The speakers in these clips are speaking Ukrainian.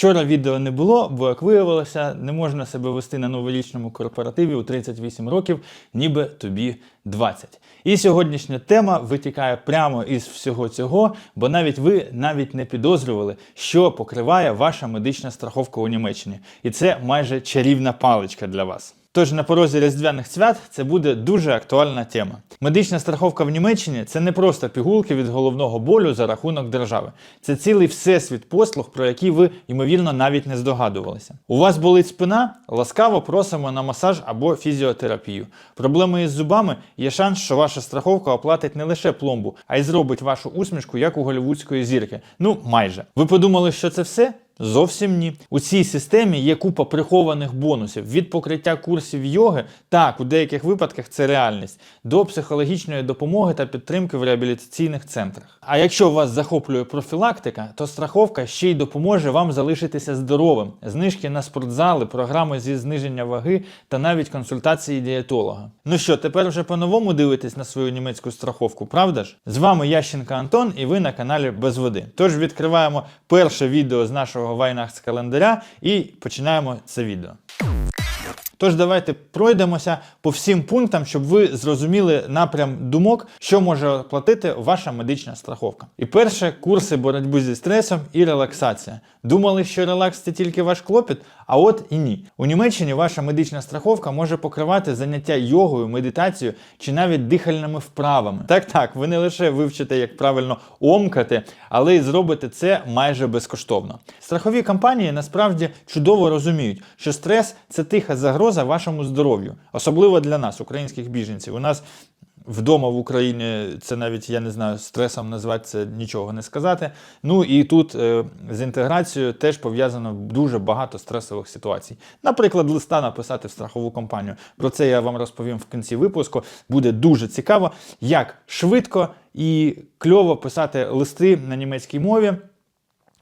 Вчора відео не було, бо як виявилося, не можна себе вести на новорічному корпоративі у 38 років, ніби тобі 20. І сьогоднішня тема витікає прямо із всього цього, бо навіть ви навіть не підозрювали, що покриває ваша медична страховка у Німеччині. І це майже чарівна паличка для вас. Тож на порозі різдвяних свят це буде дуже актуальна тема. Медична страховка в Німеччині це не просто пігулки від головного болю за рахунок держави. Це цілий всесвіт послуг, про які ви, ймовірно, навіть не здогадувалися. У вас болить спина? Ласкаво просимо на масаж або фізіотерапію. Проблеми із зубами є шанс, що ваша страховка оплатить не лише пломбу, а й зробить вашу усмішку як у голівудської зірки. Ну, майже. Ви подумали, що це все? Зовсім ні. У цій системі є купа прихованих бонусів від покриття курсів йоги, так, у деяких випадках це реальність, до психологічної допомоги та підтримки в реабілітаційних центрах. А якщо вас захоплює профілактика, то страховка ще й допоможе вам залишитися здоровим. Знижки на спортзали, програми зі зниження ваги та навіть консультації дієтолога. Ну що, тепер вже по-новому дивитесь на свою німецьку страховку, правда ж? З вами Ященка Антон і ви на каналі Без води. Тож відкриваємо перше відео з нашого Вайнахс календаря і починаємо це відео. Тож давайте пройдемося по всім пунктам, щоб ви зрозуміли напрям думок, що може платити ваша медична страховка. І перше курси боротьби зі стресом і релаксація. Думали, що релакс це тільки ваш клопіт, а от і ні. У Німеччині ваша медична страховка може покривати заняття йогою, медитацією чи навіть дихальними вправами. Так, так, ви не лише вивчите, як правильно омкати, але й зробите це майже безкоштовно. Страхові компанії насправді чудово розуміють, що стрес це тиха загроза вашому здоров'ю, особливо для нас, українських біженців. У нас Вдома в Україні це навіть я не знаю, стресом назвати це нічого не сказати. Ну і тут е, з інтеграцією теж пов'язано дуже багато стресових ситуацій. Наприклад, листа написати в страхову компанію. Про це я вам розповім в кінці випуску. Буде дуже цікаво, як швидко і кльово писати листи на німецькій мові.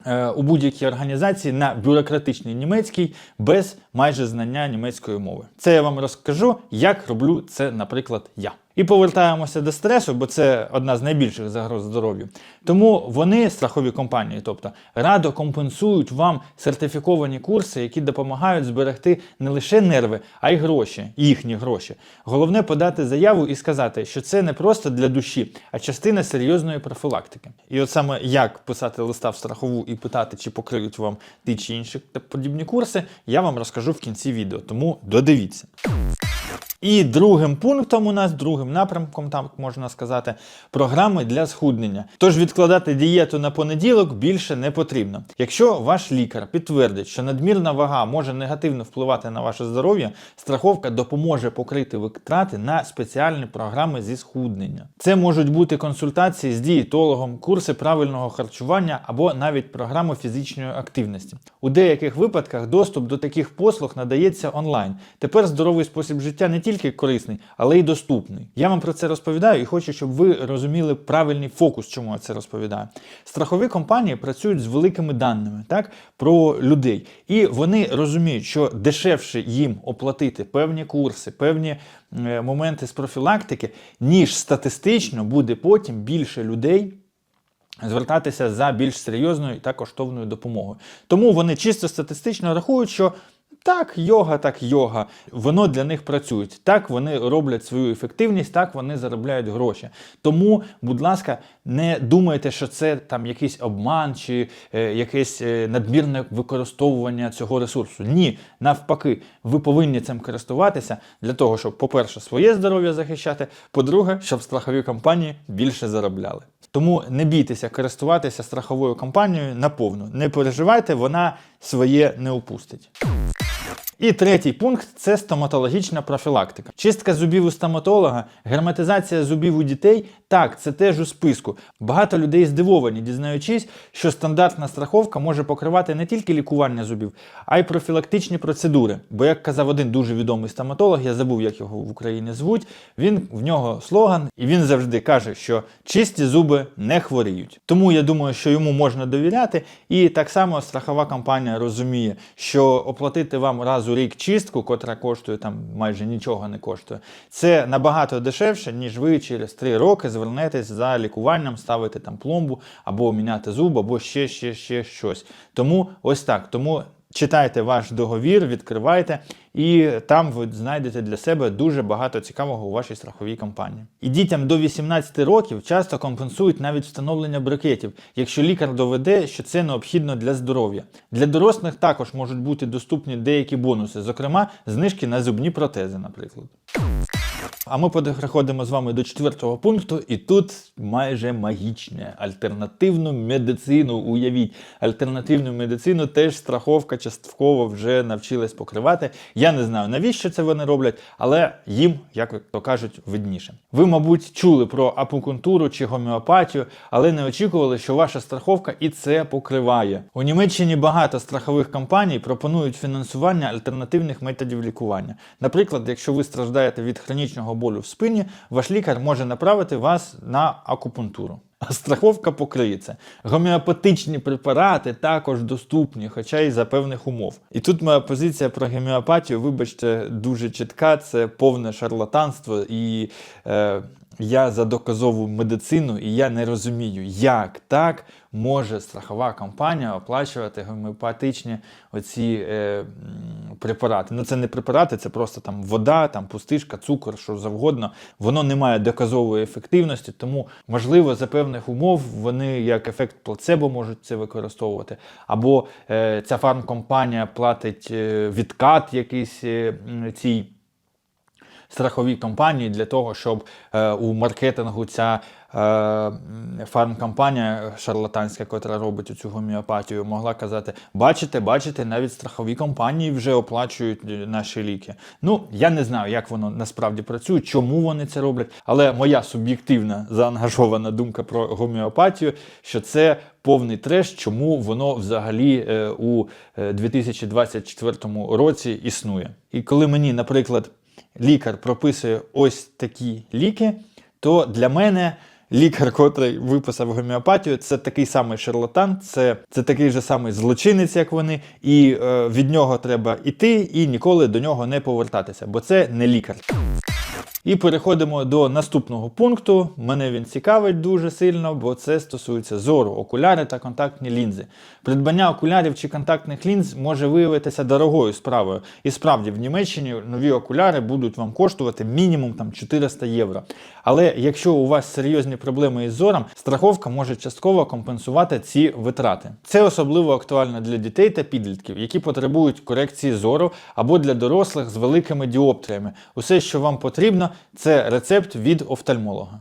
Е, У будь-якій організації на бюрократичний німецькій без майже знання німецької мови. Це я вам розкажу, як роблю це, наприклад, я. І повертаємося до стресу, бо це одна з найбільших загроз здоров'ю. Тому вони, страхові компанії, тобто, радо компенсують вам сертифіковані курси, які допомагають зберегти не лише нерви, а й гроші, їхні гроші. Головне подати заяву і сказати, що це не просто для душі, а частина серйозної профілактики. І от саме як писати листа в страхову і питати, чи покриють вам ті чи інші подібні курси, я вам розкажу в кінці відео. Тому додивіться. І другим пунктом у нас, другим напрямком, так можна сказати, програми для схуднення. Тож відкладати дієту на понеділок більше не потрібно. Якщо ваш лікар підтвердить, що надмірна вага може негативно впливати на ваше здоров'я, страховка допоможе покрити витрати на спеціальні програми зі схуднення. Це можуть бути консультації з дієтологом, курси правильного харчування або навіть програми фізичної активності. У деяких випадках доступ до таких послуг надається онлайн. Тепер здоровий спосіб життя не тільки корисний, але й доступний. Я вам про це розповідаю і хочу, щоб ви розуміли правильний фокус, чому я це розповідаю. Страхові компанії працюють з великими даними так, про людей, і вони розуміють, що дешевше їм оплатити певні курси, певні е, моменти з профілактики, ніж статистично буде потім більше людей. Звертатися за більш серйозною та коштовною допомогою. Тому вони чисто статистично рахують, що так, йога, так йога. Воно для них працює. Так вони роблять свою ефективність, так вони заробляють гроші. Тому, будь ласка, не думайте, що це там якийсь обман чи е, якесь е, надмірне використовування цього ресурсу. Ні, навпаки, ви повинні цим користуватися для того, щоб, по-перше, своє здоров'я захищати, по-друге, щоб страхові компанії більше заробляли. Тому не бійтеся користуватися страховою компанією наповну. Не переживайте, вона своє не упустить. І третій пункт це стоматологічна профілактика. Чистка зубів у стоматолога, герметизація зубів у дітей. Так, це теж у списку. Багато людей здивовані, дізнаючись, що стандартна страховка може покривати не тільки лікування зубів, а й профілактичні процедури. Бо, як казав один дуже відомий стоматолог, я забув, як його в Україні звуть. Він в нього слоган, і він завжди каже, що чисті зуби не хворіють. Тому я думаю, що йому можна довіряти. І так само страхова компанія розуміє, що оплатити вам раз у рік чистку, котра коштує там майже нічого не коштує, це набагато дешевше, ніж ви через 3 роки звернетесь за лікуванням, ставити там пломбу або міняти зуб, або ще, ще, ще щось. Тому ось так. Тому читайте ваш договір, відкривайте, і там ви знайдете для себе дуже багато цікавого у вашій страховій компанії. І дітям до 18 років часто компенсують навіть встановлення брикетів, якщо лікар доведе, що це необхідно для здоров'я. Для дорослих також можуть бути доступні деякі бонуси, зокрема знижки на зубні протези, наприклад. А ми переходимо з вами до четвертого пункту, і тут майже магічне альтернативну медицину. Уявіть, альтернативну медицину теж страховка частково вже навчилась покривати. Я не знаю, навіщо це вони роблять, але їм, як то кажуть, видніше. Ви, мабуть, чули про апукунктуру чи гомеопатію, але не очікували, що ваша страховка і це покриває. У Німеччині багато страхових компаній пропонують фінансування альтернативних методів лікування. Наприклад, якщо ви страждаєте від хронічного болю в спині, ваш лікар може направити вас на акупунктуру. А страховка покриється. Гомеопатичні препарати також доступні, хоча й за певних умов. І тут моя позиція про гомеопатію, вибачте, дуже чітка. Це повне шарлатанство, і е, я за доказову медицину, і я не розумію, як так може страхова компанія оплачувати гомеопатичні оці е, препарати. Ну це не препарати, це просто там вода, там пустишка, цукор, що завгодно. Воно не має доказової ефективності, тому можливо за певних умов вони як ефект плацебо можуть це використовувати. Або е, ця фармкомпанія платить е, відкат якийсь е, цій страхові компанії для того, щоб е, у маркетингу ця е, фармкомпанія шарлатанська, яка робить цю гомеопатію, могла казати: бачите, бачите, навіть страхові компанії вже оплачують е, наші ліки. Ну, я не знаю, як воно насправді працює, чому вони це роблять, але моя суб'єктивна заангажована думка про гомеопатію, що це повний треш, чому воно взагалі е, у е, 2024 році існує. І коли мені, наприклад, лікар прописує ось такі ліки, то для мене лікар, котрий виписав гомеопатію, це такий самий шарлатан, це, це такий же самий злочинець, як вони, і е, від нього треба йти і ніколи до нього не повертатися, бо це не лікар. І переходимо до наступного пункту. Мене він цікавить дуже сильно, бо це стосується зору, окуляри та контактні лінзи. Придбання окулярів чи контактних лінз може виявитися дорогою справою. І справді в Німеччині нові окуляри будуть вам коштувати мінімум там 400 євро. Але якщо у вас серйозні проблеми із зором, страховка може частково компенсувати ці витрати. Це особливо актуально для дітей та підлітків, які потребують корекції зору або для дорослих з великими діоптріями. Усе, що вам потрібно, це рецепт від офтальмолога.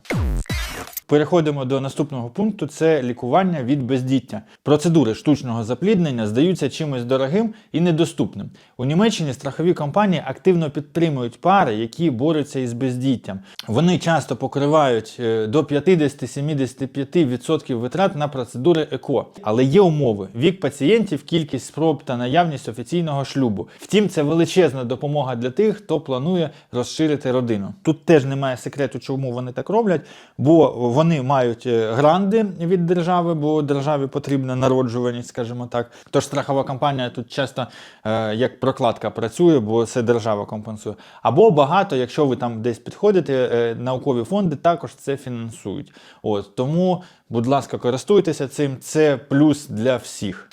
Переходимо до наступного пункту: це лікування від бездіття. Процедури штучного запліднення здаються чимось дорогим і недоступним. У Німеччині страхові компанії активно підтримують пари, які борються із бездіттям. Вони часто покривають е, до 50-75% витрат на процедури ЕКО. Але є умови: вік пацієнтів, кількість спроб та наявність офіційного шлюбу. Втім, це величезна допомога для тих, хто планує розширити родину. Тут теж немає секрету, чому вони так роблять, бо вони мають е, гранди від держави, бо державі потрібна народжуваність, скажімо так. Тож страхова компанія тут часто е, як прокладка працює, бо це держава компенсує. Або багато, якщо ви там десь підходите, е, наукові фонди також це фінансують. От тому, будь ласка, користуйтеся цим. Це плюс для всіх.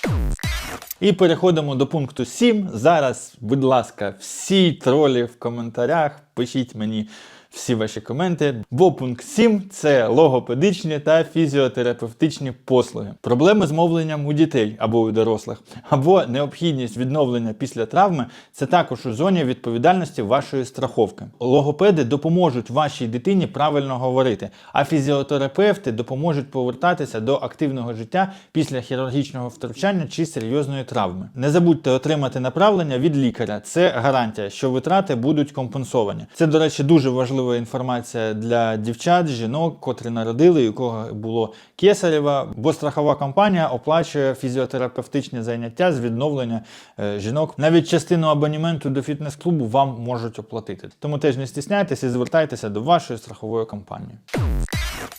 І переходимо до пункту 7. Зараз, будь ласка, всі тролі в коментарях пишіть мені всі ваші коменти. Бо пункт 7 це логопедичні та фізіотерапевтичні послуги, проблеми з мовленням у дітей або у дорослих, або необхідність відновлення після травми це також у зоні відповідальності вашої страховки. Логопеди допоможуть вашій дитині правильно говорити, а фізіотерапевти допоможуть повертатися до активного життя після хірургічного втручання чи серйозної травми. Не забудьте отримати направлення від лікаря. Це гарантія, що витрати будуть компенсовані. Це, до речі, дуже важлива інформація для дівчат, жінок, котрі народили, у кого було кесарева, бо страхова компанія оплачує фізіотерапевтичні заняття з відновлення е, жінок. Навіть частину абонементу до фітнес-клубу вам можуть оплатити. Тому теж не стісняйтеся звертайтеся до вашої страхової компанії.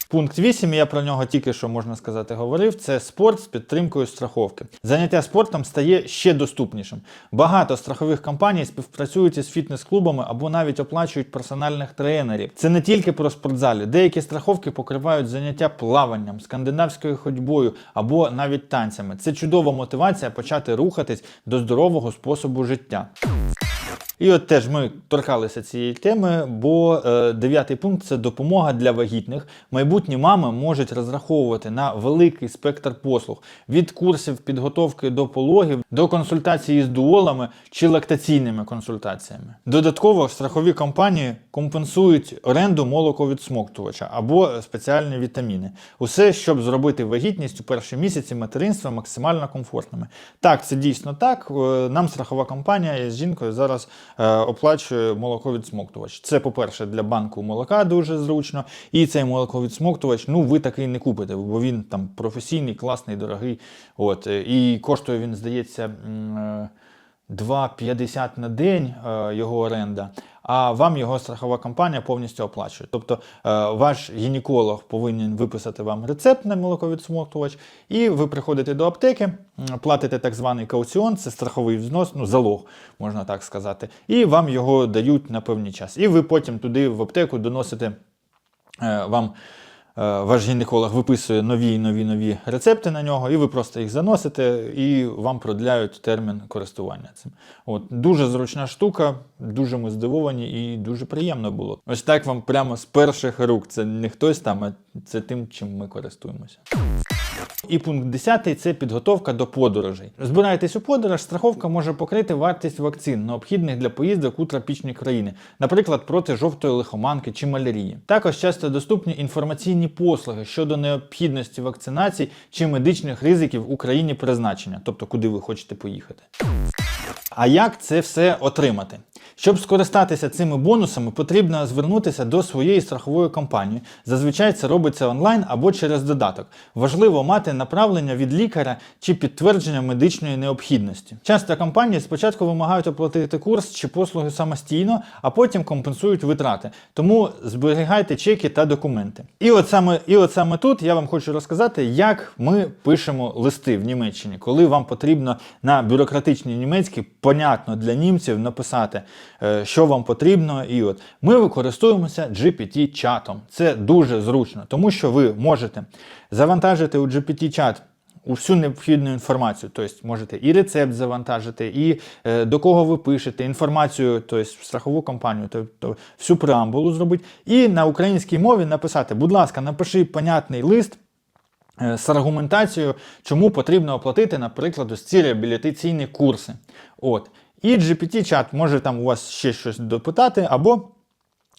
Пункт 8, я про нього тільки що можна сказати говорив. Це спорт з підтримкою страховки. Заняття спортом стає ще доступнішим. Багато страхових компаній співпрацюють із фітнес-клубами або навіть оплачують персональних тренерів. Це не тільки про спортзалі. Деякі страховки покривають заняття плаванням, скандинавською ходьбою або навіть танцями. Це чудова мотивація почати рухатись до здорового способу життя. І от теж ми торкалися цієї теми, бо е, дев'ятий пункт це допомога для вагітних. Майбутні мами можуть розраховувати на великий спектр послуг від курсів підготовки до пологів до консультації з дуолами чи лактаційними консультаціями. Додатково страхові компанії компенсують оренду молоковідсмоктувача або спеціальні вітаміни. Усе, щоб зробити вагітність у перші місяці материнства максимально комфортними. Так, це дійсно так. Е, Нам страхова компанія з жінкою зараз оплачує молоковідсмоктувач. Це, по-перше, для банку молока дуже зручно. І цей молоковідсмоктувач, ну ви такий не купите, бо він там професійний, класний, дорогий. От, е, і коштує він, здається, е, 2,50 на день е, його оренда, а вам його страхова компанія повністю оплачує. Тобто е, ваш гінеколог повинен виписати вам рецепт на молоковідсмоктувач, і ви приходите до аптеки, платите так званий кауціон, це страховий взнос, ну залог, можна так сказати, і вам його дають на певний час. І ви потім туди в аптеку доносите е, вам. Е, Ваш гінеколог виписує нові нові нові рецепти на нього, і ви просто їх заносите, і вам продляють термін користування цим. От дуже зручна штука, дуже ми здивовані і дуже приємно було. Ось так вам прямо з перших рук. Це не хтось там, а це тим, чим ми користуємося. І пункт 10 це підготовка до подорожей. Збираєтесь у подорож, страховка може покрити вартість вакцин, необхідних для поїздок у тропічні країни, наприклад, проти жовтої лихоманки чи малярії. Також часто доступні інформаційні послуги щодо необхідності вакцинацій чи медичних ризиків у країні призначення, тобто куди ви хочете поїхати. А як це все отримати? Щоб скористатися цими бонусами, потрібно звернутися до своєї страхової компанії. Зазвичай це робиться онлайн або через додаток. Важливо мати направлення від лікаря чи підтвердження медичної необхідності. Часто компанії спочатку вимагають оплатити курс чи послуги самостійно, а потім компенсують витрати. Тому зберігайте чеки та документи. І от саме, і от саме тут я вам хочу розказати, як ми пишемо листи в Німеччині, коли вам потрібно на бюрократичній німецькій, понятно для німців, написати, що вам потрібно. І от ми використовуємося GPT-чатом. Це дуже зручно, тому що ви можете завантажити у GPT-чат усю необхідну інформацію. Тобто можете і рецепт завантажити, і е, до кого ви пишете, інформацію, тобто страхову компанію, тобто всю преамбулу зробити. І на українській мові написати, будь ласка, напиши понятний лист. е, З аргументацією, чому потрібно оплатити, наприклад, ось ці реабілітаційні курси. От. І GPT-чат може там у вас ще щось допитати, або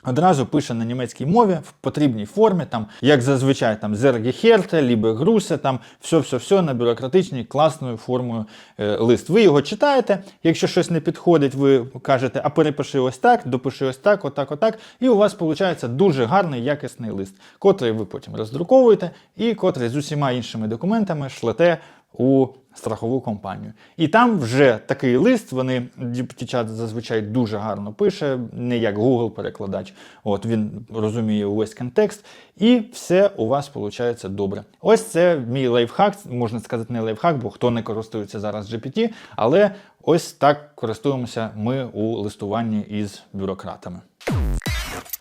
Одразу пише на німецькій мові в потрібній формі, там, як зазвичай, там Зергехерте, Лібе Грусе, там все-все-все на бюрократичній класною формою е, лист. Ви його читаєте. Якщо щось не підходить, ви кажете, а перепиши ось так, допиши ось так, отак, отак. І у вас виходить дуже гарний якісний лист, котрий ви потім роздруковуєте, і котрий з усіма іншими документами шлете у страхову компанію. І там вже такий лист, вони GPT-чат зазвичай дуже гарно пише, не як Google перекладач. От він розуміє увесь контекст, і все у вас виходить добре. Ось це мій лайфхак, можна сказати, не лайфхак, бо хто не користується зараз GPT, але ось так користуємося ми у листуванні із бюрократами.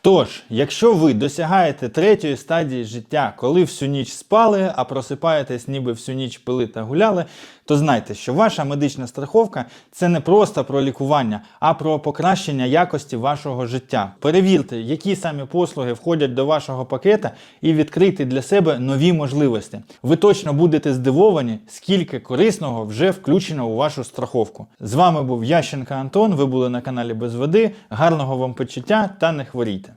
Тож, якщо ви досягаєте третьої стадії життя, коли всю ніч спали, а просипаєтесь, ніби всю ніч пили та гуляли, то знайте, що ваша медична страховка це не просто про лікування, а про покращення якості вашого життя. Перевірте, які самі послуги входять до вашого пакета, і відкрийте для себе нові можливості. Ви точно будете здивовані, скільки корисного вже включено у вашу страховку. З вами був Ященка Антон. Ви були на каналі Без води. Гарного вам почуття та не хворійте.